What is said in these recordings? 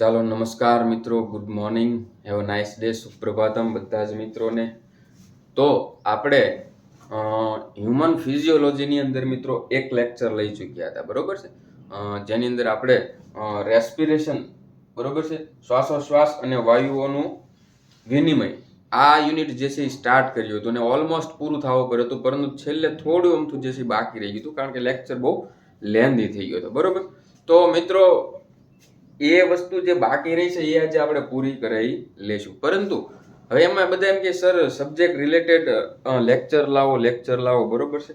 ચાલો નમસ્કાર મિત્રો good morning have nice day સુપ્રભાતમ બધા જ મિત્રોને. તો આપણે હ્યુમન ફિઝિયોલોજીની અંદર મિત્રો એક લેક્ચર લઈ ચૂક્યા હતા, બરોબર છે? જેની અંદર આપણે રેસ્પિરેશન બરોબર છે? શ્વાસોશ્વાસ અને વાયુઓનું વિનિમય. આ યુનિટ જે છે સ્ટાર્ટ કર્યું હતું અને ઓલમોસ્ટ પૂરું થવું પડ્યું હતું, પરંતુ છેલ્લે થોડું અમથું જે છે બાકી રહી ગયું હતું, કારણ કે લેક્ચર બહુ લેન્ધી થઈ ગયો હતો, બરોબર? તો મિત્રો એ વસ્તુ જે બાકી રહી છે, એ આજે આપણે પૂરી કરાવી લેશું. પરંતુ હવે એમાં બધા એમ કે, સર સબ્જેક્ટ રિલેટેડ લેક્ચર લાવો લેક્ચર લાવો. બરોબર છે?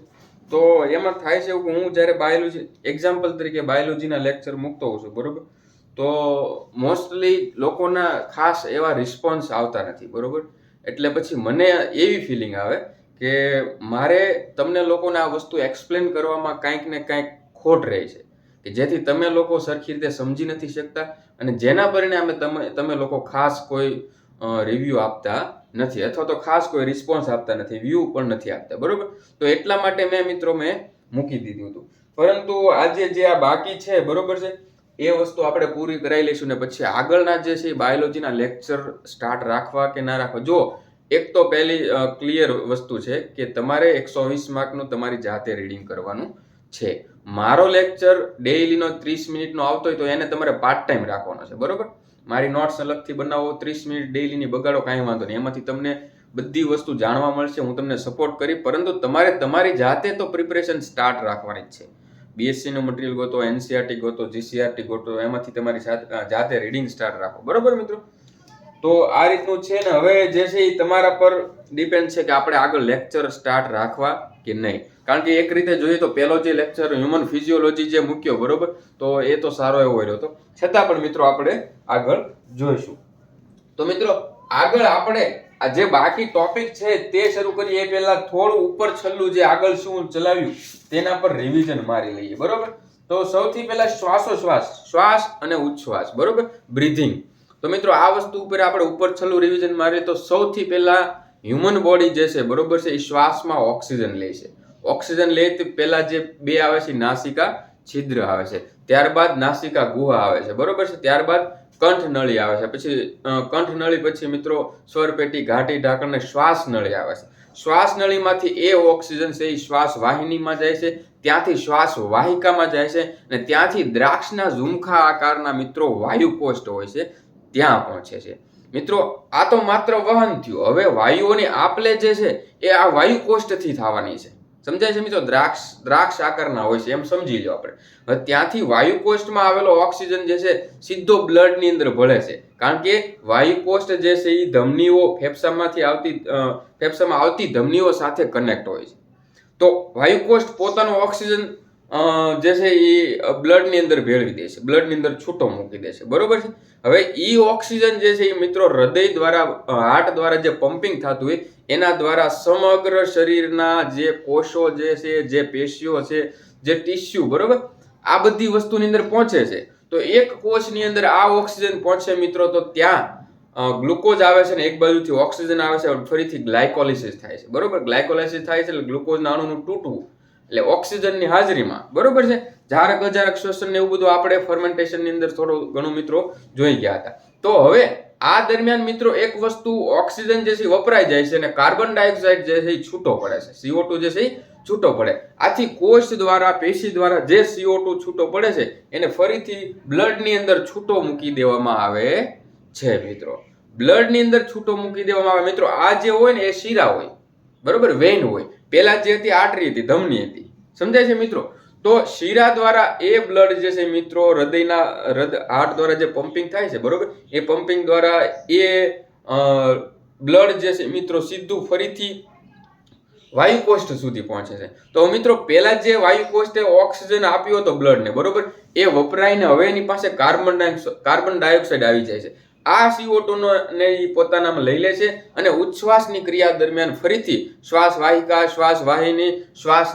તો એમાં થાય છે એવું કે હું જ્યારે બાયોલોજી એક્ઝામ્પલ તરીકે બાયોલોજીના લેક્ચર મૂકતો હોઉં છું, બરોબર? તો મોસ્ટલી લોકોના ખાસ એવા રિસ્પોન્સ આવતા નથી, બરોબર? એટલે પછી મને એવી ફિલિંગ આવે કે મારે તમને લોકોને આ વસ્તુ એક્સપ્લેન કરવામાં કાંઈક ને કાંઈક ખોટ રહે છે. કે જેથી તમે લોકો સરખી રીતે સમજી નથી શકતા અને જેના પરિણામે તમે તમે લોકો ખાસ કોઈ રિવ્યૂ આપતા નથી અથવા તો ખાસ કોઈ રિસ્પોન્સ આપતા નથી વ્યૂ પણ નથી આપતા, બરોબર? તો એટલા માટે મેં મિત્રો મેં મૂકી દીધું હતું. પરંતુ આજે જે આ બાકી છે, બરોબર છે? એ વસ્તુ આપણે પૂરી કરાવી લઈશું ને પછી આગળના જે છે બાયોલોજીના લેક્ચર સ્ટાર્ટ રાખવા કે ના રાખવા? જો એક તો પહેલી ક્લિયર વસ્તુ છે કે તમારે એકસો વીસ માર્કનું તમારી જાતે રીડિંગ કરવાનું છે. મારો લેક્ચર ડેઈલીનો ત્રીસ મિનિટનો આવતો હોય તો એને તમારે પાર્ટ ટાઈમ રાખવાનો છે, બરોબર? મારી નોટ્સ અલગથી બનાવો, ત્રીસ મિનિટ ડેઈલીની બગાડો, કાંઈ વાંધો નહીં. એમાંથી તમને બધી વસ્તુ જાણવા મળશે, હું તમને સપોર્ટ કરી પરંતુ તમારે તમારી જાતે તો પ્રિપરેશન સ્ટાર્ટ રાખવાની જ છે. બીએસસીનું મટીરિયલ ગોતો એનસીઆરટી ગોતો જીસીઆરટી ગોતો, એમાંથી તમારી જાતે રીડિંગ સ્ટાર્ટ રાખો. બરોબર મિત્રો? તો આ રીતનું છે ને, હવે જે છે એ તમારા પર ડિપેન્ડ છે કે આપણે આગળ લેક્ચર સ્ટાર્ટ રાખવા કે નહીં. કારણ કે એક રીતે જોઈએ તો પહેલો જે લેક્ચર હ્યુમન ફિઝિયોલોજી જે મૂક્યો, બરોબર? તો એ તો સારો એવો રહ્યો હતો. છતાં પણ મિત્રો આપણે આગળ જોઈશું. તો મિત્રો, આગળ આપણે આ જે બાકી ટોપિક છે તે શરૂ કરીએ. એ પહેલા થોડું ઉપર છેલ્લું જે આગળ શું ચલાવ્યું, તેના પર રિવિઝન મારી લઈએ, બરોબર? તો સૌથી પહેલા શ્વાસોશ્વાસ, શ્વાસ અને ઉચ્છ્વાસ, બરોબર? બ્રીથિંગ તો મિત્રો, આ વસ્તુ ઉપર આપણે ઉપર છેલ્લું રિવિઝન મારીએ તો સૌથી પહેલા હ્યુમન બોડી જે છે, બરોબર છે, એ શ્વાસમાં ઓક્સિજન લે છે. ઓક્સિજન લે તે પહેલા જે બે આવે છે, નાસિકા, છિદ્ર આવે છે. ત્યારબાદ નાસિકા ગુહા આવે છે. બરોબર છે? ત્યારબાદ કંઠ નળી આવે છે. પછી કંઠ નળી પછી મિત્રો સ્વરપેટી, ઘાટી, ઢાંકણ ને શ્વાસ નળી આવે છે. શ્વાસ નળીમાંથી એ ઓક્સિજન છે, એ શ્વાસ વાહિનીમાં જાય છે, ત્યાંથી શ્વાસ વાહિકામાં જાય છે અને ત્યાંથી દ્રાક્ષના ઝુમખા આકારના મિત્રો વાયુકોષ્ઠ હોય છે, ત્યાં પહોંચે છે. મિત્રો, આ તો માત્ર વહન થયું. હવે વાયુઓની આપલે જે છે, એ આ વાયુકોષ્ઠથી થવાની છે. સમજાય છે મિત્રો? દ્રાક્ષ દ્રાક્ષ આકારના હોય છે, એમ સમજી લો આપણે. હવે ત્યાંથી વાયુકોષ્ઠમાં આવેલો ઓક્સિજન જે છે, સીધો બ્લડની અંદર ભળે છે. કારણ કે વાયુકોષ્ઠ જે છે એ ધમનીઓ ફેફસામાંથી આવતી ફેફસામાં આવતી ધમનીઓ સાથે કનેક્ટ હોય છે. તો વાયુકોષ્ઠ પોતાનો ઓક્સિજન જે છે એ બ્લડની અંદર ભેળવી દે છે. બ્લડની અંદર છૂટો મૂકી દે છે. બરોબર છે? હવે એ ઓક્સિજન જે છે એ મિત્રો હૃદય દ્વારા હાર્ટ દ્વારા જે પમ્પિંગ થતું હોય, એના દ્વારા સમગ્ર શરીરના જે કોષો જે છે, જે પેશીઓ છે, જે ટીસ્યુ, બરોબર? આ બધી વસ્તુની અંદર પહોંચે છે. તો એક કોષની અંદર આ ઓક્સિજન પહોંચે મિત્રો, તો ત્યાં ગ્લુકોઝ આવે છે ને એક બાજુથી ઓક્સિજન આવે છે, ફરીથી ગ્લાયકોલિસિસ થાય છે. બરોબર? ગ્લાયકોલિસિસ થાય છે એટલે ગ્લુકોઝના અણુનું તૂટવું એટલે ઓક્સિજનની હાજરીમાં, બરોબર છે? ઝારક અજારક શ્વસન ને એવું બધું આપણે ફર્મેન્ટેશનની અંદર થોડું ઘણું મિત્રો જોઈ ગયા હતા. તો હવે આ દરમિયાન મિત્રો એક વસ્તુ ઓક્સિજન જે છે વપરાઈ જાય છે અને કાર્બન ડાયોક્સાઇડ જે છે એ છૂટો પડે છે. CO2 જે છે એ છૂટો પડે. આથી કોષ દ્વારા, પેશી દ્વારા જે સીઓ ટુ છૂટો પડે છે, એને ફરીથી બ્લડની અંદર છૂટો મૂકી દેવામાં આવે છે મિત્રો. બ્લડની અંદર છૂટો મૂકી દેવામાં આવે. મિત્રો, આ જે હોય ને એ શીરા હોય. બરોબર? વેન હોય. પહેલા જે હતી આટરી હતી, ધમની હતી. સમજાય છે મિત્રો? તો શીરા દ્વારા એ બ્લડ જે છે મિત્રો, હૃદયના હૃદય હાર્ટ દ્વારા જે પમ્પિંગ થાય છે, બરોબર? એ પમ્પિંગ દ્વારા એ બ્લડ જે છે મિત્રો, સીધું ફરીથી વાયુકોષ્ઠ સુધી પહોંચે છે. તો મિત્રો, પહેલાં જે વાયુકોષ્ઠે ઓક્સિજન આપ્યો હતો બ્લડને, બરોબર? એ વપરાઈને હવે એની પાસે કાર્બન ડાયોક્સાઇડ કાર્બન ડાયોક્સાઇડ આવી જાય છે. આ CO2 નો ઈ પોતાનામાં લઈ લે છે અને ઉચ્છ્વાસની ક્રિયા દરમિયાન ફરીથી શ્વાસ વાહિકા શ્વાસ વાહિની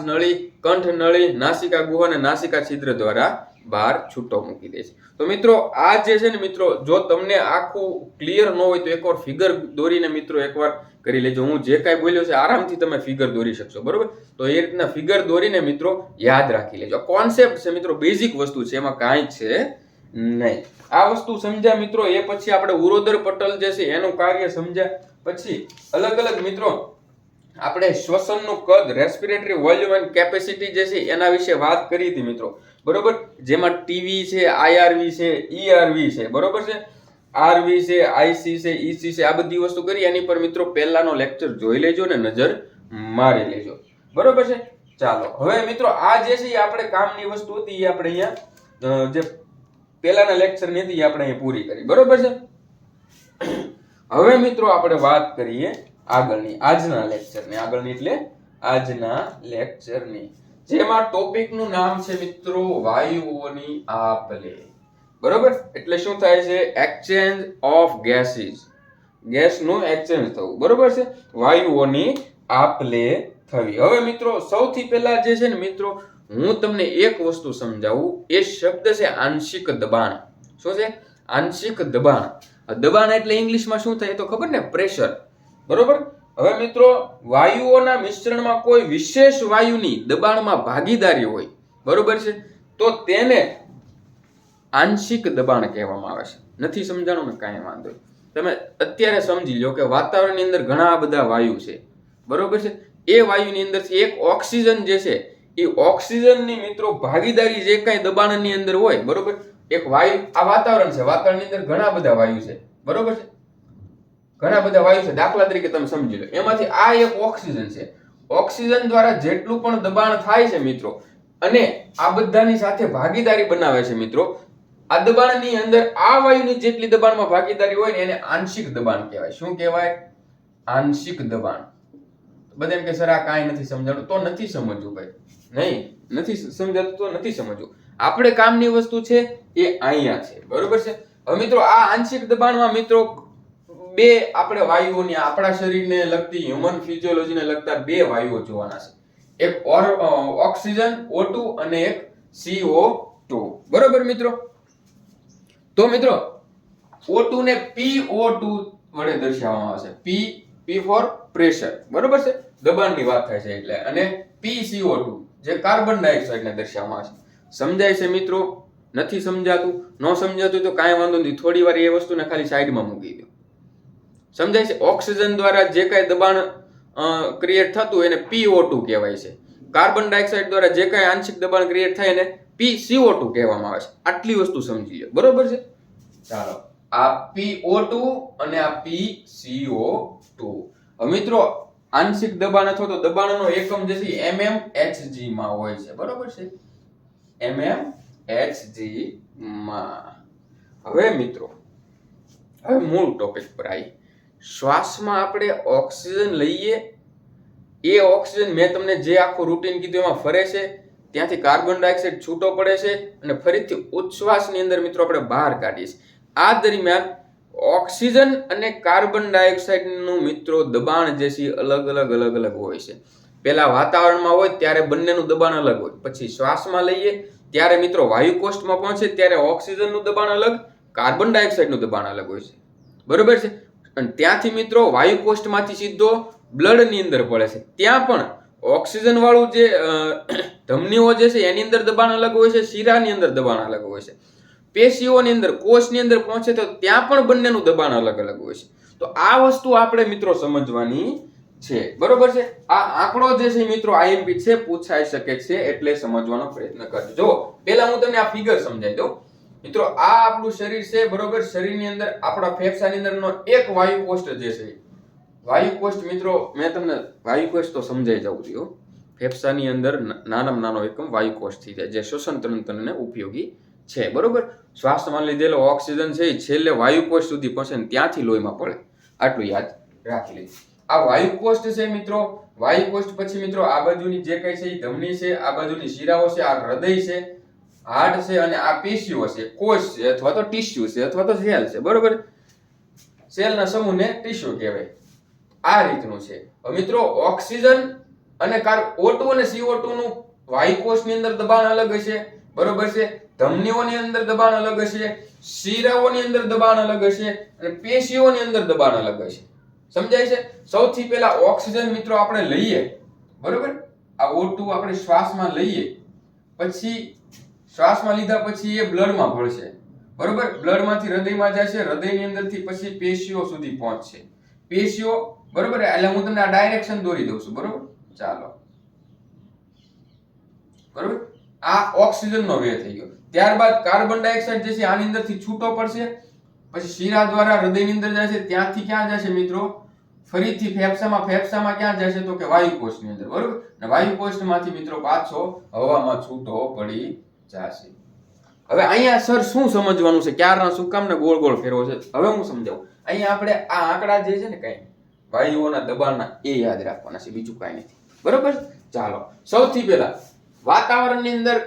નળી કંઠ નળી નાસિકા ગુહા અને નાસિકા છિદ્ર દ્વારા બહાર છૂટો મૂકી દે છે. તો મિત્રો, આ જે છે ને મિત્રો, જો તમને આખું ક્લિયર ન હોય તો એકવાર ફિગર દોરીને મિત્રો એકવાર કરી લેજો. હું જે કાંઈ બોલ્યો છે આરામથી તમે ફિગર દોરી શકશો, બરોબર? તો એ રીતના ફિગર દોરીને મિત્રો યાદ રાખી લેજો. કોન્સેપ્ટ છે મિત્રો બેઝિક વસ્તુ છે, એમાં કાંઈ છે નહીં. આ વસ્તુ સમજ્યા મિત્રો, એ પછી આપણે ઉરોદર પટલ જે છે એનું કાર્ય સમજ્યા. પછી અલગ અલગ મિત્રો, આપણે શ્વસનનું કદ રેસ્પિરેટરી વોલ્યુમ એન્ડ કેપેસિટી જે છે એના વિશે વાત કરી હતી મિત્રો. બરોબર? જેમાં ટીવી છે આઈઆરવી છે ઈઆરવી છે. બરોબર છે? આરવી છે આઈસી છે ઈસી છે, આ બધી વસ્તુ કરી. એની પર મિત્રો પહેલાનો લેક્ચર જોઈ લેજો ને નજર મારી લેજો. બરોબર છે? ચાલો. હવે મિત્રો, આ જે છે આપણે કામની વસ્તુ હતી એ આપણે અહીંયા જે પહેલાના લેક્ચરની આપણે અહીંયા પૂરી કરી. બરોબર છે? હવે મિત્રો આપણે વાત કરીએ આગળની, આજના લેક્ચરની આગળની એટલે આજના લેક્ચરની જેમાં ટોપિકનું નામ છે મિત્રો, વાયુઓની આપલે. બરોબર? એટલે શું થાય છે? એક્સચેન્જ ઓફ ગેસીસ ગેસનું એક્સચેન્જ થવું. બરોબર છે? વાયુઓની આપલે થવી. હવે મિત્રો, સૌથી પહેલા જે છે ને મિત્રો હું તમને એક વસ્તુ સમજાવું, એ શબ્દ છે આંશિક દબાણ. શું છે? આંશિક દબાણ. દબાણ એટલે ઇંગ્લિશમાં શું થાય તો ખબર ને? પ્રેશર. બરોબર? હવે મિત્રો, વાયુઓના મિશ્રણમાં કોઈ વિશેષ વાયુની દબાણમાં ભાગીદારી હોય, બરોબર છે? તો તેને આંશિક દબાણ કહેવામાં આવે છે. નથી સમજાણું ને કાંઈ વાંધો. તમે અત્યારે સમજી લો કે વાતાવરણની અંદર ઘણા બધા વાયુ છે. બરોબર છે? એ વાયુની અંદરથી એક ઓક્સિજન જે છે એ ઓક્સિજનની મિત્રો ભાગીદારી જે કાંઈ દબાણની અંદર હોય, બરોબર? એક વાયુ, આ વાતાવરણ છે, વાતાવરણની અંદર ઘણા બધા વાયુ છે, બરોબર છે? ઘણા બધા વાયુ છે, દાખલા તરીકે તમે સમજી લો. એમાંથી આ એક ઓક્સિજન છે. ઓક્સિજન દ્વારા જેટલું પણ દબાણ થાય છે મિત્રો, અને આ બધાની સાથે ભાગીદારી બનાવે છે મિત્રો, આ દબાણની અંદર આ વાયુની જેટલી દબાણમાં ભાગીદારી હોય ને એને આંશિક દબાણ કહેવાય. શું કહેવાય? આંશિક દબાણ. બધા એમ કે સર, આ કાંઈ નથી સમજાણું. તો નથી સમજવું ભાઈ. નહીં, નથી સમજાતું તો નથી સમજવું. આપણે કામની વસ્તુ છે એ અહીંયા છે. બરોબર છે? હવે મિત્રો, આ આંશિક દબાણમાં મિત્રો બે આપણે વાયુઓની, આપણા શરીરને લગતી હ્યુમન ફિઝિયોલોજીને લગતા બે વાયુઓ જોવાના છે. એક ઓર- ઓ ઓક્સિજન O2 અને એક સીઓ ટુ બરોબર મિત્રો? તો મિત્રો O2 ને PO2 વડે દર્શાવવામાં આવશે P P ફોર પ્રેશર બરોબર છે? દબાણની વાત થાય છે એટલે. અને પી સીઓ ટુ જે કાર્બન ડાયોક્સાઇડને દર્શાવવામાં છે. સમજાય છે મિત્રો? નથી સમજાતું? ન સમજાતું તો કાંઈ વાંધો નથી થોડી વાર એ વસ્તુને ખાલી સાઈડમાં મૂકી દો. સમજાય છે? ઓક્સિજન દ્વારા જે કાંઈ દબાણ ક્રિએટ થતું એને PO2 કહેવાય છે. કાર્બન ડાયોક્સાઇડ દ્વારા જે કાંઈ આંશિક દબાણ ક્રિએટ થાય એને પી સીઓ ટુ કહેવામાં આવે છે. આટલી વસ્તુ સમજી લો. બરોબર છે? ચાલો. આ PO2 અને આ PCO2 હવે મિત્રો, આંશિક દબાણ અથવા તો દબાણનો એકમ જે છે mm hg માં હોય છે. બરોબર છે? Mm hg માં. હવે મિત્રો, હવે મૂળ ટોપિક પર આવી શ્વાસમાં આપણે ઓક્સિજન લઈએ. એ ઓક્સિજન મેં તમને જે આખું રૂટીન કીધું એમાં ફરે છે. ત્યાંથી કાર્બન ડાયોક્સાઇડ છૂટો પડે છે અને ફરીથી ઉચ્છ્વાસની અંદર મિત્રો આપણે બહાર કાઢીએ છીએ. આ દરમિયાન ઓક્સિજન અને કાર્બન ડાયોક્સાઇડનું મિત્રો દબાણ જે છે અલગ અલગ અલગ અલગ હોય છે. પહેલા વાતાવરણમાં હોય, ત્યારે બંનેનું દબાણ અલગ હોય. પછી શ્વાસમાં લઈએ, ત્યારે મિત્રો વાયુ કોષ્ટમાં પહોંચે, ત્યારે ઓક્સિજનનું દબાણ અલગ, કાર્બન ડાયોક્સાઇડનું દબાણ અલગ હોય છે. બરોબર છે? અને ત્યાંથી મિત્રો વાયુ કોષ્ટમાંથી સીધો બ્લડની અંદર પડે છે. ત્યાં પણ ઓક્સિજન વાળું જે ધમનીઓ જે છે એની અંદર દબાણ અલગ હોય છે, શીરાની અંદર દબાણ અલગ હોય છે. પેશીઓની અંદર, કોષની અંદર પહોંચે તો ત્યાં પણ બંનેનું દબાણ અલગ અલગ હોય છે. તો આ વસ્તુ આપણે મિત્રો સમજવાની છે. બરોબર છે? આ આંકડો જે છે મિત્રો આઈએમપી છે, પૂછાઈ શકે છે એટલે સમજવાનો પ્રયત્ન કરજો. જો પહેલા હું તમને આ ફિગર સમજાવી દઉં. મિત્રો, આ આપણું શરીર છે, બરોબર? શરીરની અંદર, આપણા ફેફસાની અંદરનો એક વાયુ કોષ્ટ જે છે. વાયુ કોષ્ટ મિત્રો, મેં તમને વાયુ કોષ્ટ તો સમજાઈ જવું જોઈએ ફેફસાની અંદર નાનામાં નાનો એકમ વાયુ કોષ્ટ થઈ જાય, જે શ્વસન તંત્રને ઉપયોગી છે, બરોબર? શ્વાસમાં લીધેલો ઓક્સિજન છે એ છેલ્લે વાયુ સુધી પહોંચે ને ત્યાંથી લોહીમાં પડે. આટલું યાદ રાખી લેજો. આ વાયુકોષ્ટ છે મિત્રો, વાયુકોષ્ઠ પછી મિત્રો આ બાજુની જે કઈ છે એ ધમની છે, આ બાજુની શિરાઓ છે, આ હૃદય છે હાર્ટ છે અને આ પેશીઓ છે, કોષ છે અથવા તો ટીસ્યુ છે અથવા તો સેલ છે, બરોબર? સેલના સમૂહને ટીસ્યુ કહેવાય. આ રીતનું છે. મિત્રો, ઓક્સિજન અને કાર ઓટુ અને CO2 નું વાયુકોષની અંદર દબાણ અલગ હશે, બરોબર છે? ધમનીઓની અંદર દબાણ અલગ હશે, શિરાઓની અંદર દબાણ અલગ હશે અને પેશીઓની અંદર દબાણ અલગ હશે. સમજાય છે? સૌથી પહેલા ઓક્સિજન મિત્રો આપણે લઈએ, બરોબર? આ O2 આપણે શ્વાસમાં લઈએ, પછી શ્વાસમાં લીધા પછી એ બ્લડમાં ભળશે, બરોબર? બ્લડમાંથી હૃદયમાં જશે, હૃદયની અંદરથી પછી પેશીઓ સુધી પહોંચશે. પેશીઓ, બરોબર? એટલે હું તમને આ ડાયરેક્શન દોરી દઉં છું, બરોબર? ચાલો. બરોબર? આ ઓક્સિજનનો વે થઈ ગયો. ત્યારબાદ કાર્બન ડાયોક્સાઇડ જે છે આની અંદરથી છૂટો પડશે. પછી શીરા દ્વારા હૃદયની અંદર જશે ત્યાંથી ક્યાં જશે મિત્રો? ફરીથી ફેફસામાં ફેફસામાં ક્યાં જશે તો કે વાયુકોષની અંદર, બરોબર? અને વાયુકોષમાંથી મિત્રો પાછો હવામાં છૂટો પડી જશે. હવે અહીંયા સર શું સમજવાનું છે? ક્યારના શું કામ ને ગોળ ગોળ ફેરવો છે? હવે હું સમજાવું. અહીંયા આપણે આ આંકડા જે છે ને કઈ વાયુઓના દબાણના એ યાદ રાખવાના છે, બીજું કાંઈ નથી. બરોબર? ચાલો. સૌથી પહેલા વાતાવરણની અંદર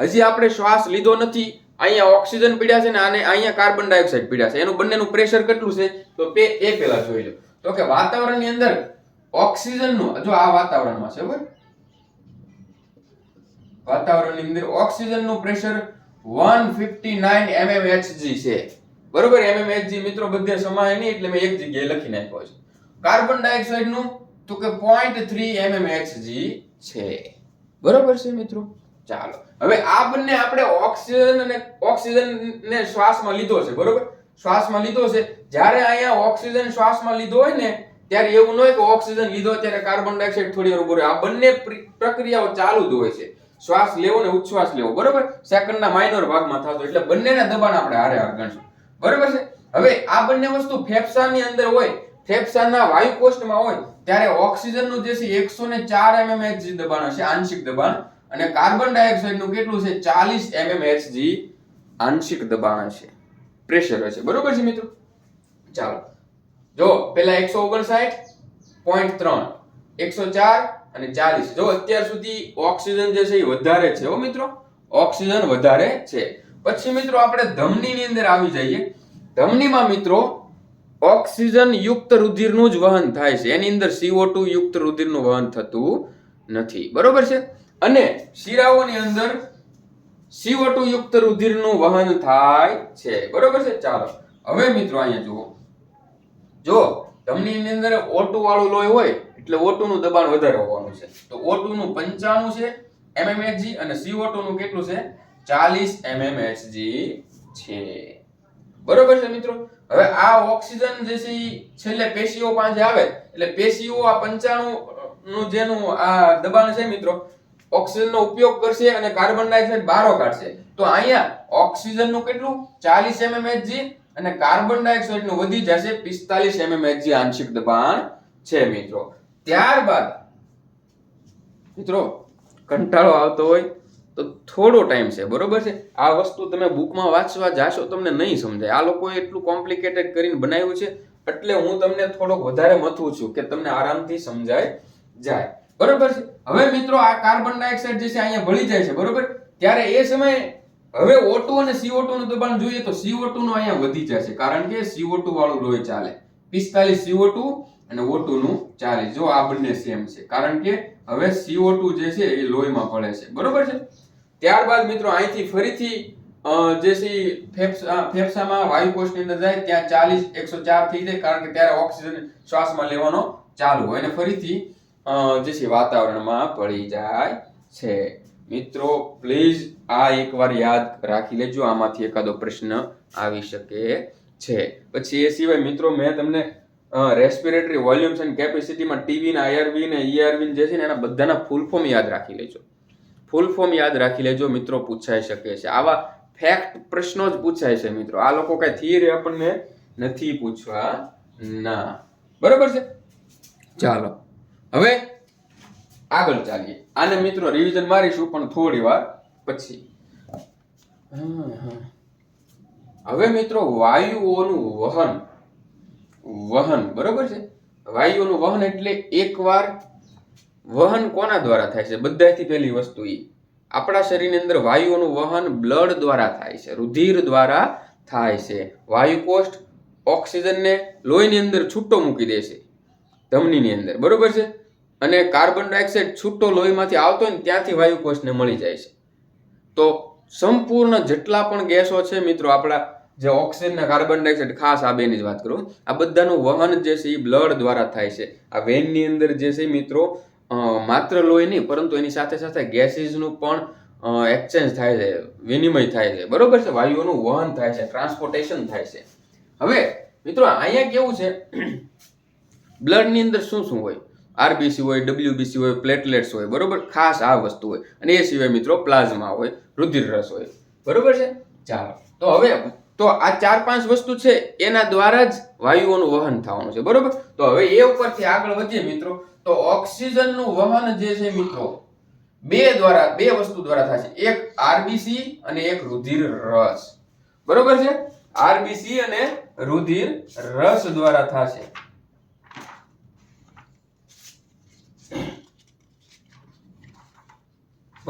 હજી આપણે શ્વાસ લીધો નથી, અહીંયા ઓક્સિજન પીડ્યા છે ને આને અહીંયા કાર્બન ડાયોક્સાઇડ પીડ્યા છે. એનું બંનેનું પ્રેશર કેટલું છે? તો પે એ પહેલા જોઈ લો. તો કે વાતાવરણની અંદર ઓક્સિજનનું, જો આ વાતાવરણમાં છે, બરાબર? વાતાવરણની અંદર ઓક્સિજનનું પ્રેશર 159 mmHg છે. બરોબર? mmHg મિત્રો બધે સમાય નહીં, એટલે મેં એક જગ્યાએ લખી નાખ્યો છે. કાર્બન ડાયોક્સાઇડનું તો કે 0.3 mmHg છે. બરોબર છે મિત્રો? ચાલો. હવે આ બંને આપણે ઓક્સિજન અને ઓક્સિજન ને શ્વાસમાં લીધો છે, બરોબર? શ્વાસમાં લીધો છે. જ્યારે અહીંયા ઓક્સિજન શ્વાસમાં લીધો હોય ને, ત્યારે એવું ન હોય કે ઓક્સિજન લીધો ત્યારે કાર્બન ડાયોક્સાઇડ થોડી વાર ઊભો રહે. આ બંને પ્ર- પ્રક્રિયાઓ ચાલુ જ હોય છે. શ્વાસ લેવો ને ઉચ્છ્વાસ લેવો, બરોબર? સેકન્ડના માઇનોર ભાગમાં થતો એટલે બંનેના દબાણ આપણે હારે ગણશું. બરોબર છે? હવે આ બંને વસ્તુ ફેફસાની અંદર હોય, ફેફસાના વાયુકોષ્ઠમાં હોય, ત્યારે ઓક્સિજનનું જે છે એકસો ને ચાર mmHg દબાણ હશે, આંશિક દબાણ. અને કાર્બન ડાયોક્સાઇડનું કેટલું છે? ચાલીસ એચજી આંશિક દબાણ હશે પ્રેશર હશે. બરોબર છે મિત્રો? ચાલો. જો પેલા એકસો ઓગણસાઠ પોઈન્ટ ત્રણ, એકસો ચાર અને ચાલીસ. જો, અત્યાર સુધી ઓક્સિજન જે છે એ વધારે છે હો મિત્રો. ઓક્સિજન વધારે છે. પછી મિત્રો, આપણે ધમનીની અંદર આવી જઈએ. ધમનીમાં મિત્રો, ઓક્સિજન યુક્ત રુધિરનું જ વહન થાય છે. એની અંદર CO2 યુક્ત રુધિરનું વહન થતું નથી. બરોબર છે? અને શિરાઓની અંદર CO2 યુક્ત રુધિરનું વહન થાય છે. બરોબર છે? ચાલો. હવે મિત્રો અહીંયા જુઓ. જો ધમનીની અંદર ઓટુ વાળું લોહી હોય, એટલે ઓટુ નું દબાણ વધારે હોવાનું છે. તો ઓટુ નું 95 છે એમએમએચજી અને CO2 નું કેટલું છે? ચાલીસ એમએમએચજી છે. બરોબર છે મિત્રો? હવે આ ઓક્સિજન જે છેલ્લે પેશીઓ પાસે આવે. એટલે પેશીઓ આ 95 નું જેનું આ દબાણ છે મિત્રો ઓક્સિજનનો ઉપયોગ કરશે અને કાર્બન ડાયોક્સાઇડ બહાર કાઢશે. તો અહીંયા ઓક્સિજનનું કેટલું? ચાલીસ એમએમ એચજી અને કાર્બન ડાયોક્સાઇડનું વધી જશે પિસ્તાલીસ એમએમ એચજી આંશિક દબાણ છે મિત્રો. ત્યારબાદ મિત્રો, કંટાળો આવતો હોય તો થોડો ટાઈમ છે, બરોબર છે? આ વસ્તુ તમે બુકમાં વાંચવા જાશો તમને નહીં સમજાય. આ લોકોએ એટલું કોમ્પ્લિકેટેડ કરીને બનાવ્યું છે એટલે હું તમને થોડોક વધારે મથું છું કે તમને આરામથી સમજાય જાય. બરોબર છે? હવે મિત્રો આ કાર્બન ડાયોક્સાઇડ જે છે અહીંયા ભળી જાય છે, બરોબર? ત્યારે એ સમયે હવે O2 અને CO2 નું દબાણ જોઈએ તો CO2 નું અહીંયા વધી જશે, કારણ કે CO2 વાળું લોહી ચાલે. 45 CO2 અને O2 નું 40 જો આ બંને સેમ છે, કારણ કે હવે CO2 જે છે એ લોહીમાં પડે છે, બરોબર છે? ત્યારબાદ મિત્રો અહીંથી ફરીથી જે છે ફેફસા ફેફસામાં વાયુકોષની અંદર જાય, ત્યાં ચાલીસ, એકસો ચાર થઈ જાય, કારણ કે ત્યારે ઓક્સિજન શ્વાસમાં લેવાનો ચાલુ હોય. અને ફરીથી જે છે, વાતાવરણમાં ભળી જાય છે. મિત્રો પ્લીઝ આ એકવાર યાદ રાખી લેજો, આમાંથી એકાદો પ્રશ્ન આવી શકે છે. પછી એ સિવાય, મિત્રો, મેં તમને રેસ્પિરેટરી વોલ્યુમ્સ એન્ડ કેપેસિટીમાં ટીવીના આઈઆરવી ને ઈઆરવી જે છે ને, એના બધાના ફૂલ ફોર્મ યાદ રાખી લેજો. ફૂલ ફોર્મ યાદ રાખી લેજો, મિત્રો, પૂછાઈ શકે છે. આવા ફેક્ટ પ્રશ્નો જ પૂછાય છે, મિત્રો. આ લોકો કઈ થિયરી આપણને નથી પૂછવા ના. બરોબર છે? ચાલો. હવે આગળ ચાલીએ. આને મિત્રો રિવિઝન મારીશું, પણ થોડી વાર પછી. હવે મિત્રો વાયુઓનું વહન વહન, બરોબર છે? વાયુઓનું વહન એટલે એકવાર વહન કોના દ્વારા થાય છે? બધાથી પહેલી વસ્તુ એ આપણા શરીરની અંદર વાયુઓનું વહન બ્લડ દ્વારા થાય છે, રુધિર દ્વારા થાય છે. વાયુકોષ્ઠ ઓક્સિજનને લોહીની અંદર છૂટો મૂકી દે છે, ધમનીની અંદર. બરોબર છે? અને કાર્બન ડાયોક્સાઇડ છૂટો લોહીમાંથી આવતો હોય ને ત્યાંથી વાયુકોષને મળી જાય છે. તો સંપૂર્ણ જેટલા પણ ગેસો છે મિત્રો, આપણા જે ઓક્સિજન કાર્બન ડાયોક્સાઇડ, ખાસ આ બેની જ વાત કરું. આ બધાનું વહન જે છે એ બ્લડ દ્વારા થાય છે. આ વેનની અંદર જે છે મિત્રો માત્ર લોહી નહીં, પરંતુ એની સાથે સાથે ગેસીસનું પણ એક્સચેન્જ થાય છે, વિનિમય થાય છે. બરોબર છે? વાયુઓનું વહન થાય છે ટ્રાન્સપોર્ટેશન થાય છે. હવે મિત્રો, અહીંયા કેવું છે? બ્લડની અંદર શું શું હોય? આરબીસી હોય, ડબલ્યુબીસી હોય, પ્લેટલેટ્સ હોય, બરોબર? ખાસ આ વસ્તુ હોય. અને એ સિવાય મિત્રો પ્લાઝમા હોય રુધિર રસ હોય. બરોબર છે? ચાલો. તો હવે તો આ ચાર પાંચ વસ્તુ છે, એના દ્વારા જ વાયુઓનું વહન થવાનું છે, બરોબર? તો હવે એ ઉપરથી આગળ વધીએ મિત્રો. તો ઓક્સિજનનું વહન જે છે મિત્રો, બે દ્વારા, બે વસ્તુ દ્વારા થાય છે. એક આરબીસી અને એક રુધિર રસ બરોબર છે? આરબીસી અને રુધિર રસ દ્વારા થશે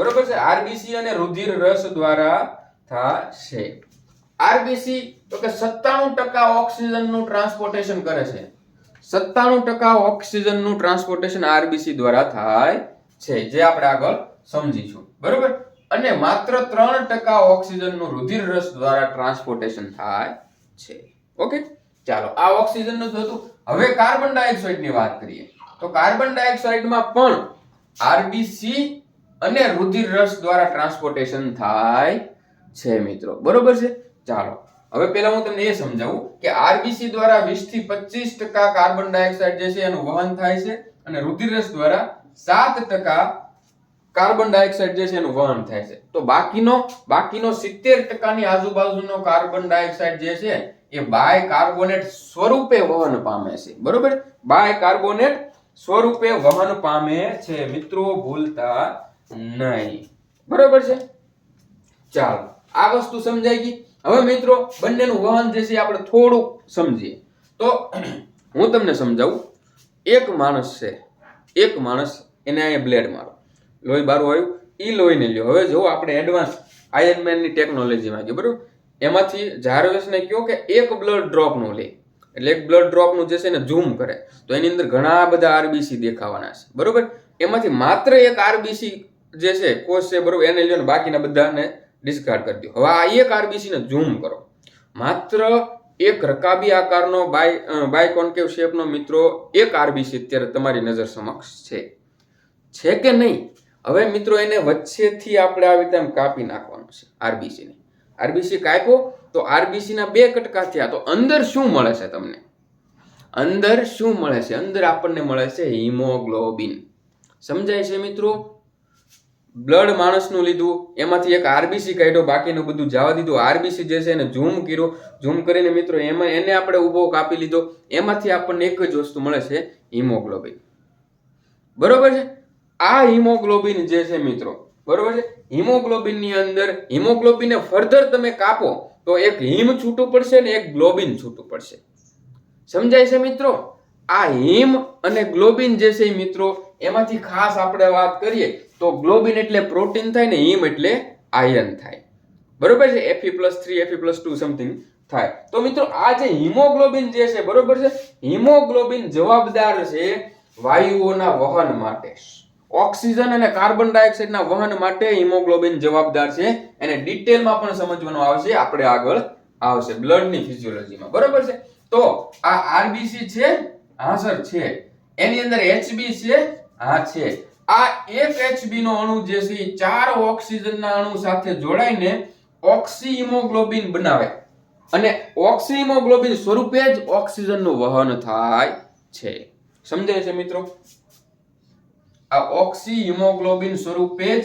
બરોબર છે? આરબીસી અને રુધિર રસ દ્વારા થશે. આરબીસી તો કે સત્તાણું ટકા ઓક્સિજનનું ટ્રાન્સપોર્ટેશન કરે છે. સત્તાણું ટકા ઓક્સિજનનું ટ્રાન્સપોર્ટેશન આરબીસી દ્વારા થાય છે. જે આપણે આગળ સમજીશું. બરોબર? અને માત્ર ત્રણ ટકા ઓક્સિજનનું રુધિર રસ દ્વારા ટ્રાન્સપોર્ટેશન થાય છે. ઓકે? ચાલો, આ ઓક્સિજનનું થતું હવે કાર્બન ડાયોક્સાઇડની વાત કરીએ. તો કાર્બન ડાયોક્સાઇડમાં પણ આરબીસી અને રુધિર રસ દ્વારા ટ્રાન્સપોર્ટેશન થાય છે મિત્રો. બરોબર છે? ચાલો. હવે પહેલા હું તમને એ સમજાવું કે આરબીસી દ્વારા 20 થી 25% ટકા કાર્બન ડાયોક્સાઇડ જે છે એનું વહન થાય છે અને રુધિર રસ દ્વારા 7% ટકા કાર્બન ડાયોક્સાઇડ જે છે એનું વહન થાય છે. તો બાકીનો બાકીનો 70% ટકાની આજુબાજુનો કાર્બન ડાયોક્સાઇડ જે છે એ બાય કાર્બોનેટ સ્વરૂપે વહન પામે છે. બરોબર? બાય કાર્બોનેટ સ્વરૂપે વહન પામે છે. મિત્રો, ભૂલતા નહીં. બરોબર છે? ચાલો, આ વસ્તુ સમજાઈ ગઈ. હવે મિત્રો, બંનેનું વહન જે છે આપણે થોડુંક સમજીએ. તો, હું તમને સમજાવું. એક માણસ છે, એક માણસ એને અહીંયા બ્લેડ મારો. લોહી બારું આવ્યું એ લોહીને લ્યો. હવે જો આપણે એડવાન્સ આયર્નમેનની ટેકનોલોજીમાં ગયો, બરાબર? એમાંથી ઝારવેસને કહ્યો કે એક બ્લડ ડ્રોપનું લે. એટલે એક બ્લડ ડ્રોપનું જે છે ને ઝૂમ કરે. તો એની અંદર ઘણા બધા આરબીસી દેખાવાના છે. બરોબર? એમાંથી માત્ર એક આરબીસી જે છે, કોષ છે, બરોબર, એને લ્યો બાકીના બધાને ડિસ્કાર્ડ કરી દો હવે આ એક આરબીસીને ઝૂમ કરો. માત્ર એક રકાબી આકારનો બાય બાય કોન્કેવ શેપનો મિત્રો એક આરબીસી અત્યારે તમારી નજર સમક્ષ છે. છે કે નહીં? હવે મિત્રો એને વચ્ચેથી આપણે આવી રીતે કાપી નાખવાનું છે આરબીસીને આરબીસી કાપ્યો તો આરબીસીના બે કટકા થયા. તો અંદર શું મળે છે તમને? અંદર શું મળે છે? અંદર આપણને મળે છે હિમોગ્લોબિન. સમજાય છે મિત્રો? બ્લડ માણસનું લીધું, એમાંથી એક આરબીસી કાઢ્યો, બાકીનું બધું જવા દીધું. આરબીસી જે છે એને ઝૂમ કર્યો. ઝૂમ કરીને મિત્રો એમાં એને આપણે ઊભો કાપી લીધો. એમાંથી આપણને એક જ વસ્તુ મળે છે, હિમોગ્લોબિન. બરોબર છે? આ હિમોગ્લોબિન જે છે મિત્રો, બરોબર છે? હિમોગ્લોબિનની અંદર, હિમોગ્લોબિનને ફર્ધર તમે કાપો, તો એક હિમ છૂટું પડશે ને એક ગ્લોબિન છૂટું પડશે. સમજાય છે મિત્રો? આ હિમ અને ગ્લોબિન જે છે મિત્રો એમાંથી ખાસ આપણે વાત કરીએ તો ગ્લોબિન એટલે પ્રોટીન થાય ને હિમ એટલે આયર્ન થાય. બરોબર છે? Fe plus three Fe plus two something થાય. તો મિત્રો, આ જે હિમોગ્લોબિન જે છે, બરોબર છે? હિમોગ્લોબિન જવાબદાર છે વાયુઓના વહન માટે. ઓક્સિજન અને કાર્બન ડાયોક્સાઇડના વહન માટે હિમોગ્લોબિન જવાબદાર છે. એને ડિટેલમાં પણ સમજવાનું આવશે. આપણે આગળ આવશે બ્લડની ફિઝિયોલોજીમાં. બરોબર છે? તો આ આરબીસી છે? હા સર છે. એની અંદર એચબી છે. હા, છે. આ એક એચબી નો અણુ જે છે ચાર ઓક્સિજનના અણુ સાથે જોડાઈને ઓક્સિહિમોગ્લોબિન બનાવે. અને ઓક્સિહિમોગ્લોબિન સ્વરૂપે જ ઓક્સિજનનું વહન થાય છે. સમજાય છે મિત્રો? આ ઓક્સિહિમોગ્લોબિન સ્વરૂપે જ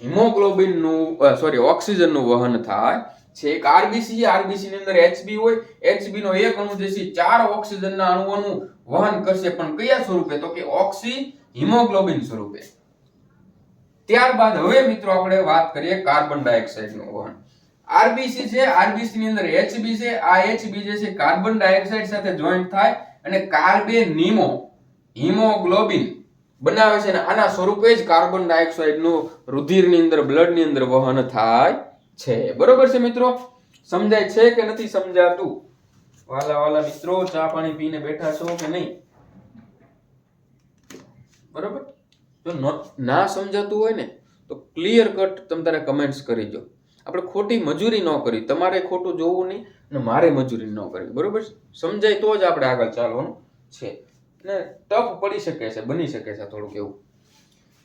હિમોગ્લોબિનનું સોરી ઓક્સિજનનું વહન થાય છે એક આરબીસી આરબીસી ની અંદર એચબી હોય એચબી નો એક અણુ જે છે ચાર ઓક્સિજનના અણુઓનું વહન કરશે. પણ કયા સ્વરૂપે? તો કે ઓક્સી હિમોગ્લોબિન સ્વરૂપે. ત્યારબાદ હવે મિત્રો આપણે વાત કરીએ કાર્બન ડાયોક્સાઇડનું વહન. આરબીસી છે, આરબીસી ની અંદર એચબી છે. આ એચબી જે છે, કાર્બન ડાયોક્સાઇડ સાથે જોઈન્ટ થાય અને કાર્બેનિમો હિમોગ્લોબિન બનાવે છે અને આના સ્વરૂપે જ કાર્બન ડાયોક્સાઇડનું રુધિરની અંદર બ્લડની અંદર વહન થાય છે. બરોબર છે મિત્રો? સમજાય છે કે નથી સમજાતું? વાલા વાલા મિત્રો, ચા પાણી પીને બેઠા છો કે નહીં? બરોબર? જો ન- સમજાતું હોય ને, તો ક્લિયર કટ તમે તારે કમેન્ટ્સ કરી દો. આપણે ખોટી મજૂરી ન કરી. તમારે ખોટું જોવું નહીં અને મારે મજૂરી ન કરવી. બરોબર સમજાય તો જ આપણે આગળ ચાલવાનું છે. ને ટફ પડી શકે છે, બની શકે છે થોડુંક એવું.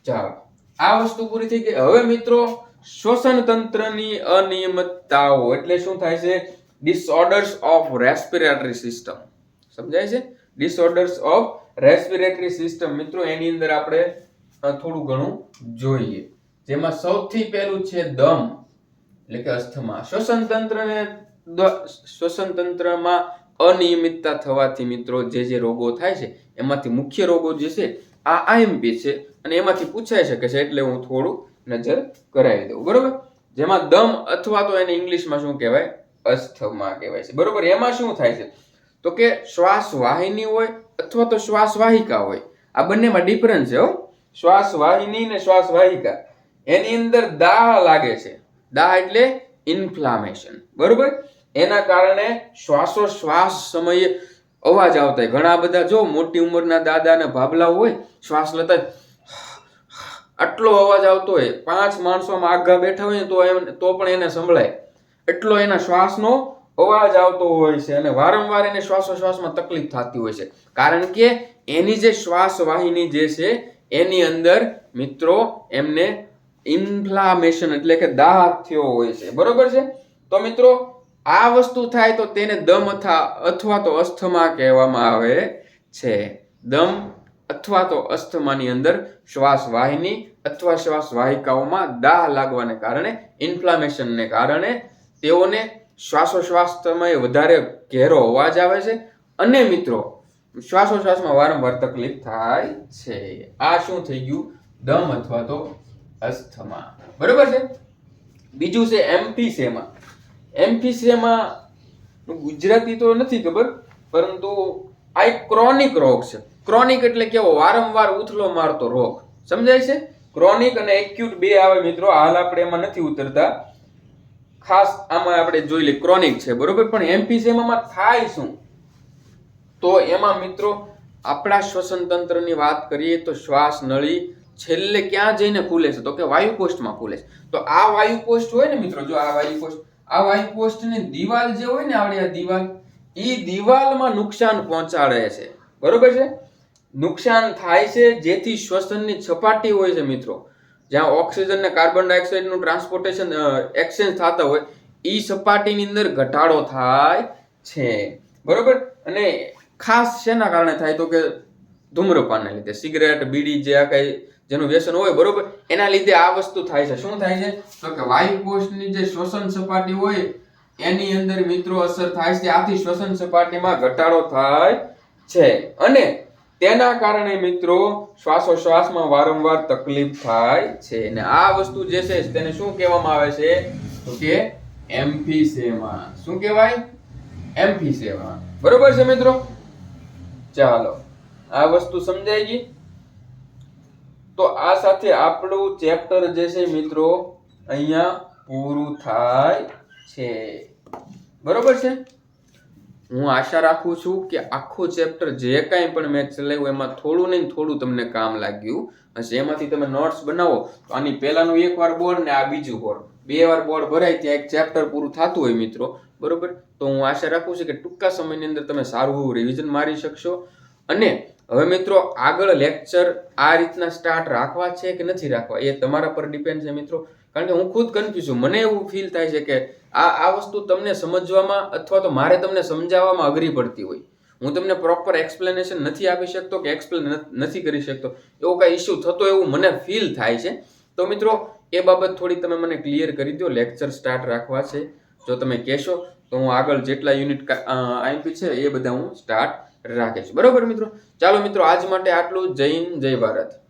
ચાલો. આ વસ્તુ પૂરી થઈ ગઈ. હવે મિત્રો શ્વસન તંત્રની અનિયમિતતાઓ એટલે શું થાય છે? ડિસઓર્ડર્સ ઓફ રેસ્પિરેટરી સિસ્ટમ સમજાય છે? ડિસઓર્ડર્સ ઓફ રેસ્પિરેટરી સિસ્ટમ મિત્રો, એની અંદર આપણે થોડું ઘણું જોઈએ. જેમાં સૌથી પહેલું છે દમ, એટલે કે અસ્થમા. શ્વસન તંત્રને શ્વસન તંત્રમાં અનિયમિતતા થવાથી મિત્રો, જે જે રોગો થાય છે, એમાંથી મુખ્ય રોગો જે છે, આ આઈએમપી છે. અને એમાંથી પૂછાઈ શકે છે, એટલે હું થોડું નજર કરાવી દઉં બરોબર? જેમાં દમ અથવા તો એને ઇંગ્લિશમાં શું કહેવાય? અસ્થમા કહેવાય છે. બરોબર? એમાં શું થાય છે? તો કે શ્વાસ વાહિની હોય અથવા તો શ્વાસ વાહિકા હોય. આ બંનેમાં ડિફરન્સ છે, હો. શ્વાસ વાહિની ને શ્વાસ વાહિકા એની અંદર દાહ લાગે છે. દાહ એટલે ઇન્ફ્લામેશન બરોબર? એના કારણે શ્વાસોશ્વાસ સમયે અવાજ આવતા. ઘણા બધા, જો મોટી ઉંમરના દાદા ને ભાભલા હોય, શ્વાસ લેતા આટલો અવાજ આવતો હોય, પાંચ માણસોમાં આગા બેઠા હોય ને તો એમ, તો પણ એને સંભળાય. એટલો એના શ્વાસનો અવાજ આવતો હોય છે અને વારંવાર એને શ્વાસોશ્વાસમાં તકલીફ થતી હોય છે. કારણ કે એની જે શ્વાસવાહિની જે છે, એની અંદર મિત્રો એમને ઇન્ફ્લામેશન એટલે કે દાહ થયો હોય છે. બરોબર છે? તો મિત્રો, આ વસ્તુ થાય તો તેને દમ અથવા અથવા તો અસ્થમા કહેવામાં આવે છે. દમ અથવા તો અસ્થમાની અંદર શ્વાસ વાહિની અથવા શ્વાસવાહિકાઓમાં દાહ લાગવાને કારણે ઇન્ફ્લામેશનને કારણે તેઓને શ્વાસોશ્વાસ સમયે વધારે ઘેરો અવાજ આવે છે. અને મિત્રો, શ્વાસોશ્વાસમાં વારંવાર તકલીફ થાય છે. આ શું થઈ ગયું? દમ અથવા તો અસ્થમા. બરોબર છે? બીજું છે એમ્ફીસેમા. એમ્ફીસેમા ગુજરાતી તો નથી ખબર, પરંતુ આ એક ક્રોનિક રોગ છે. ક્રોનિક એટલે કેવો? વારંવાર ઉથલો મારતો રોગ. સમજાય છે? ક્રોનિક અને એક્યુટ બે આવે મિત્રો. હાલ આપણે એમાં નથી ઉતરતા. ખાસ આમાં આપણે જોઈ લઈએ. ક્રોનિક છે, બરોબર? પણ એમ્ફીસેમામાં થાય શું? તો એમાં મિત્રો, આપણા શ્વસન તંત્રની વાત કરીએ તો શ્વાસ નળી છેલ્લે ક્યાં જઈને ખુલે છે? તો કે વાયુકોષ્ઠમાં ખુલે છે. તો આ વાયુકોષ્ઠ હોય ને મિત્રો, જો આ વાયુકોષ્ઠ આ વાયુકોષ્ઠની દિવાલ જે હોય ને આપણી આ દિવાલ એ દિવાલમાં નુકસાન પહોંચાડે છે. બરોબર છે? નુકસાન થાય છે, જેથી શ્વસનની સપાટી હોય છે મિત્રો. જ્યાં ઓક્સિજન ને કાર્બન ડાયોક્સાઇડનું ટ્રાન્સપોર્ટેશન એક્સચેન્જ થતા હોય એ સપાટીની અંદર ઘટાડો થાય છે. બરોબર? અને ખાસ શેના કારણે થાય? તો કે ધૂમ્રપાનને લીધે. સિગરેટ, બીડી જે આ કઈ જેનું વ્યસન હોય, બરોબર? એના લીધે આ વસ્તુ થાય છે. શું થાય છે? તો કે વાયુકોષની જે શ્વસન સપાટી હોય, એની અંદર મિત્રો અસર થાય છે. આથી શ્વસન સપાટીમાં ઘટાડો થાય છે. અને તેના કારણે મિત્રો શ્વાસોશ્વાસમાં વારંવાર તકલીફ થાય છે. અને આ વસ્તુ જે છે, તેને શું કહેવામાં આવે છે? તો કે એમ્ફીસેમા. શું કહેવાય? એમ્ફીસેમા. બરોબર છે મિત્રો? ચાલો, આ વસ્તુ સમજાઈ ગઈ? તો આ સાથે આપણું ચેપ્ટર જે છે મિત્રો, અહીંયા પૂરું થાય છે. બરોબર છે? હું આશા રાખું છું કે આખું ચેપ્ટર જે કાંઈ પણ મેં ચલાવ્યું એમાં થોડું નહીં થોડું તમને કામ લાગ્યું. હશે, એમાંથી તમે નોટ્સ બનાવો. તો આની પહેલાંનું એક વાર બોર્ડ ને આ બીજું બોર્ડ બે વાર બોર્ડ ભરાય ત્યાં એક ચેપ્ટર પૂરું થતું હોય મિત્રો. બરોબર? તો હું આશા રાખું છું કે ટૂંકા સમયની અંદર તમે સારું રિવિઝન મારી શકશો. અને હવે મિત્રો, આગળ લેક્ચર આ રીતના સ્ટાર્ટ રાખવા છે કે નથી રાખવા? એ તમારા પર ડિપેન્ડ છે મિત્રો. કારણ કે હું ખુદ કન્ફ્યુઝ છું. મને એવું ફીલ થાય છે કે આ આ વસ્તુ તમને સમજવામાં અથવા તો મારે તમને સમજાવવામાં અઘરી પડતી હોય. હું તમને પ્રોપર એક્સપ્લેનેશન નથી આપી શકતો કે એક્સપ્લેન નથી કરી શકતો. એવો કાંઈ ઇસ્યુ થતો એવું મને ફીલ થાય છે. તો મિત્રો, એ બાબત થોડી તમે મને ક્લિયર કરી દો લેક્ચર સ્ટાર્ટ રાખવા છે. જો તમે કહેશો, તો હું આગળ જેટલા યુનિટ આઈપી છે, એ બધા હું સ્ટાર્ટ રાખીશ. બરોબર મિત્રો? ચાલો મિત્રો, આજ માટે આટલું. હિન્દ, જય ભારત.